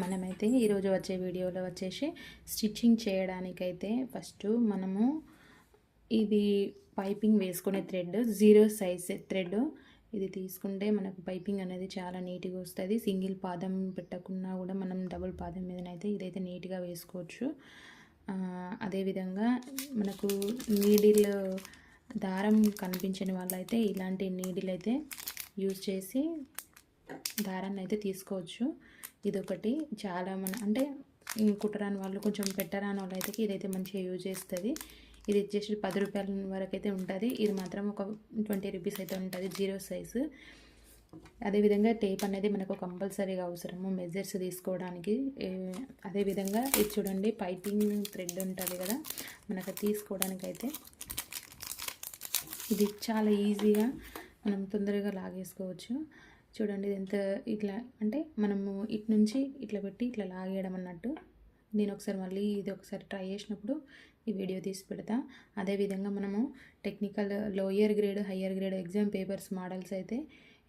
మనమైతే ఈరోజు వచ్చే వీడియోలో వచ్చేసి స్టిచ్చింగ్ చేయడానికైతే ఫస్ట్ మనము ఇది పైపింగ్ వేసుకునే థ్రెడ్ జీరో సైజ్ థ్రెడ్. ఇది తీసుకుంటే మనకు పైపింగ్ అనేది చాలా నీట్గా వస్తుంది. సింగిల్ పాదం పెట్టకున్నా కూడా మనం డబుల్ పాదం మీదనైతే ఇదైతే నీట్గా వేసుకోవచ్చు. అదేవిధంగా మనకు నీడిల్ దారం కనిపించని వాళ్ళైతే ఇలాంటి నీడిల్ అయితే యూజ్ చేసి దారాన్ని అయితే తీసుకోవచ్చు. ఇదొకటి. చాలా మన అంటే కుట్టరాని వాళ్ళు కొంచెం పెట్టరాని వాళ్ళు అయితే ఇదైతే మంచిగా యూజ్ చేస్తుంది. ఇది వచ్చేసి పది రూపాయల వరకు అయితే ఉంటుంది. ఇది మాత్రం ఒక ట్వంటీ రూపీస్ అయితే ఉంటుంది జీరో సైజు అదేవిధంగా టేప్ అనేది మనకు కంపల్సరీగా అవసరము. మెజర్స్ తీసుకోవడానికి. అదేవిధంగా ఇది చూడండి పైపింగ్ థ్రెడ్ ఉంటుంది కదా మనకు తీసుకోవడానికి అయితే ఇది చాలా ఈజీగా మనం తొందరగా లాగేసుకోవచ్చు. చూడండి ఇది ఎంత ఇట్లా అంటే మనము ఇటు నుంచి ఇట్లా పెట్టి ఇట్లా లాగేయడం అన్నట్టు. నేను ఒకసారి మళ్ళీ ఇది ఒకసారి ట్రై చేసినప్పుడు ఈ వీడియో తీసి పెడతా. అదేవిధంగా మనము technical lower grade higher grade exam papers models అయితే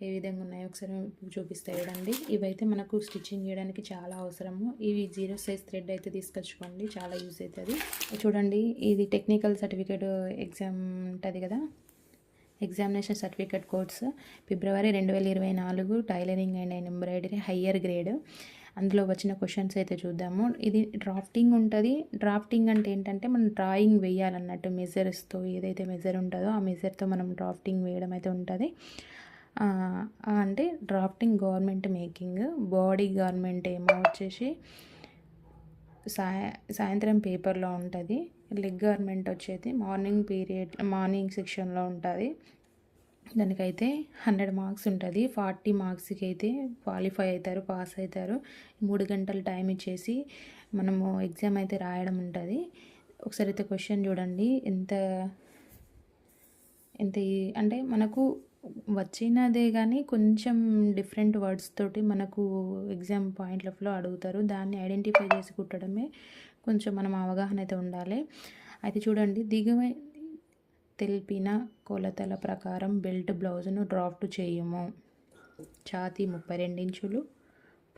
ఏ విధంగా ఉన్నాయో ఒకసారి చూపిస్తాయి చూడండి. ఇవైతే మనకు స్టిచ్చింగ్ చేయడానికి చాలా అవసరము. ఇవి జీరో సైజ్ థ్రెడ్ అయితే తీసుకొచ్చుకోండి. చాలా యూజ్ అవుతుంది. చూడండి ఇది టెక్నికల్ సర్టిఫికేట్ ఎగ్జామ్ ఉంటుంది కదా? Examination certificate course. ఫిబ్రవరి రెండు వేల ఇరవై నాలుగు tailoring and embroidery higher grade. అందులో వచ్చిన క్వశ్చన్స్ అయితే చూద్దాము. ఇది డ్రాఫ్టింగ్ ఉంటుంది. డ్రాఫ్టింగ్ అంటే ఏంటంటే మనం డ్రాయింగ్ వేయాలన్నట్టు మెజర్స్తో ఏదైతే మెజర్ ఉంటుందో ఆ మెజర్తో మనం డ్రాఫ్టింగ్ వేయడం అయితే ఉంటుంది. అంటే drafting government making. Body government ఏమో వచ్చేసి సాయ సాయంత్రం పేపర్లో ఉంటుంది. లెగ్ గార్మెంట్ వచ్చేది. మార్నింగ్ పీరియడ్ మార్నింగ్ సెక్షన్లో ఉంటుంది. దానికైతే హండ్రెడ్ మార్క్స్ ఉంటుంది. ఫార్టీ మార్క్స్కి అయితే క్వాలిఫై అవుతారు పాస్ అవుతారు. మూడు గంటలు టైం ఇచ్చేసి మనము ఎగ్జామ్ అయితే రాయడం ఉంటుంది. ఒకసారి అయితే క్వశ్చన్ చూడండి. ఎంత ఎంత అంటే మనకు వచ్చినదే కానీ కొంచెం డిఫరెంట్ వర్డ్స్ తోటి మనకు ఎగ్జామ్ పాయింట్ ఆఫ్లో అడుగుతారు. దాన్ని ఐడెంటిఫై చేసి కుట్టడమే కొంచెం మనం అవగాహన అయితే ఉండాలి. అయితే చూడండి దిగువ తెలిపిన కొలతల ప్రకారం బెల్ట్ బ్లౌజ్ను డ్రాఫ్ట్ చేయము. ఛాతీ ముప్పై రెండు ఇంచులు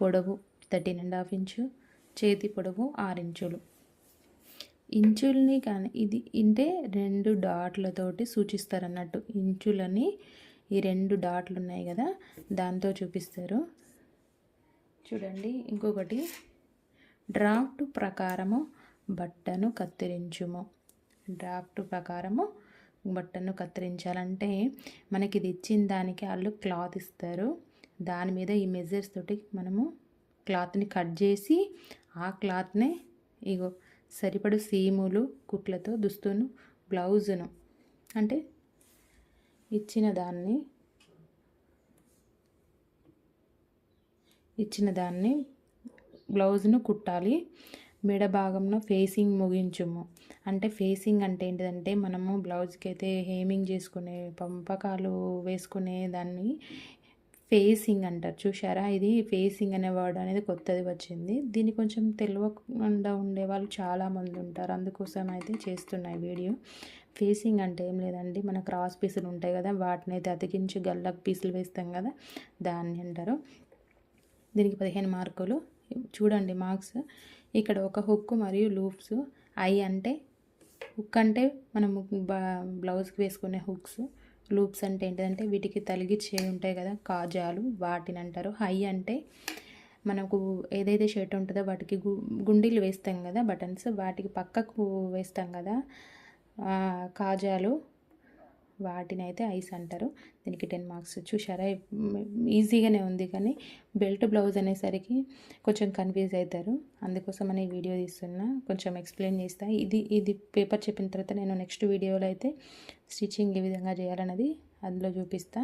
పొడవు థర్టీన్ అండ్ హాఫ్ ఇంచు చేతి పొడవు ఆరు ఇంచులు. ఇంచుల్ని కానీ ఇది అంటే రెండు డాట్లతోటి సూచిస్తారు అన్నట్టు ఇంచులని ఈ రెండు డాట్లు ఉన్నాయి కదా దాంతో చూపిస్తారు. చూడండి ఇంకొకటి. డ్రాఫ్ట్ ప్రకారము బట్టను కత్తిరించుము. డ్రాఫ్ట్ ప్రకారము బట్టను కత్తిరించాలంటే మనకి ఇది ఇచ్చిన దానికి వాళ్ళు క్లాత్ ఇస్తారు. దాని మీద ఈ మెజర్స్ తోటి మనము క్లాత్ని కట్ చేసి ఆ క్లాత్నే ఇగో సరిపడు సీములు కుట్లతో దుస్తును బ్లౌజును అంటే ఇచ్చిన దాన్ని ఇచ్చిన దాన్ని బ్లౌజ్ను కుట్టాలి. మెడ భాగంలో ఫేసింగ్ ముగించుము. అంటే ఫేసింగ్ అంటే ఏంటిదంటే మనము బ్లౌజ్కి అయితే హేమింగ్ చేసుకునే పంపకాలు వేసుకునే దాన్ని ఫేసింగ్ అంటారు. చూసారా ఇది ఫేసింగ్ అనే వర్డ్ అనేది కొత్తది వచ్చింది. దీన్ని కొంచెం తెలియకుండా ఉండే వాళ్ళు చాలామంది ఉంటారు. అందుకోసం అయితే చేస్తున్నాయి వీడియో. ఫేసింగ్ అంటే ఏం లేదండి. మన క్రాస్ పీసులు ఉంటాయి కదా వాటిని అయితే అతికించి గల్లకు పీసులు వేస్తాం కదా దాన్ని అంటారు. దీనికి పదిహేను మార్కులు. చూడండి మార్క్స్. ఇక్కడ ఒక హుక్ మరియు లూప్స్. ఐ అంటే హుక్ అంటే మనము బ్లౌజ్కి వేసుకునే హుక్స్. లూప్స్ అంటే ఏంటంటే వీటికి తలిగిచ్చే ఉంటాయి కదా కాజాలు వాటిని అంటారు. హై అంటే మనకు ఏదైతే షర్ట్ ఉంటుందో వాటికి గు గుండీలు వేస్తాం కదా బటన్స్. వాటికి పక్కకు వేస్తాం కదా కాజాలు. వాటిని అయితే ఐస్ అంటారు. దీనికి టెన్ మార్క్స్. చూసారా ఈజీగానే ఉంది కానీ బెల్ట్ బ్లౌజ్ అనేసరికి కొంచెం కన్ఫ్యూజ్ అవుతారు అందుకోసం అని వీడియో తీస్తున్నా. కొంచెం ఎక్స్ప్లెయిన్ చేస్తా. ఇది ఇది పేపర్ చెప్పిన తర్వాత నేను నెక్స్ట్ వీడియోలో అయితే స్టిచ్చింగ్ ఏ విధంగా చేయాలన్నది అందులో చూపిస్తా.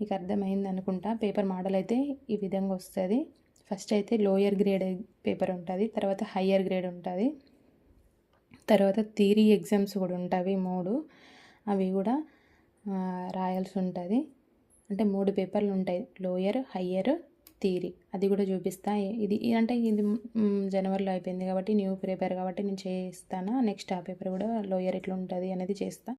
మీకు అర్థమైంది అనుకుంటా. పేపర్ మోడల్ అయితే ఈ విధంగా వస్తుంది. ఫస్ట్ అయితే లోయర్ గ్రేడ్ పేపర్ ఉంటుంది. తర్వాత హయ్యర్ గ్రేడ్ ఉంటుంది. తర్వాత థియరీ ఎగ్జామ్స్ కూడా ఉంటాయి మూడు. అవి కూడా రాయాల్సి ఉంటుంది. అంటే మూడు పేపర్లు ఉంటాయి లోయర్ హయ్యర్ థియరీ. అది కూడా చూపిస్తా. ఇది అంటే ఇది జనవరిలో అయిపోయింది కాబట్టి న్యూ పేపర్ కాబట్టి నేను చేస్తాను నెక్స్ట్ ఆ పేపర్ కూడా లోయర్ ఎట్లా ఉంటుంది అనేది చేస్తా.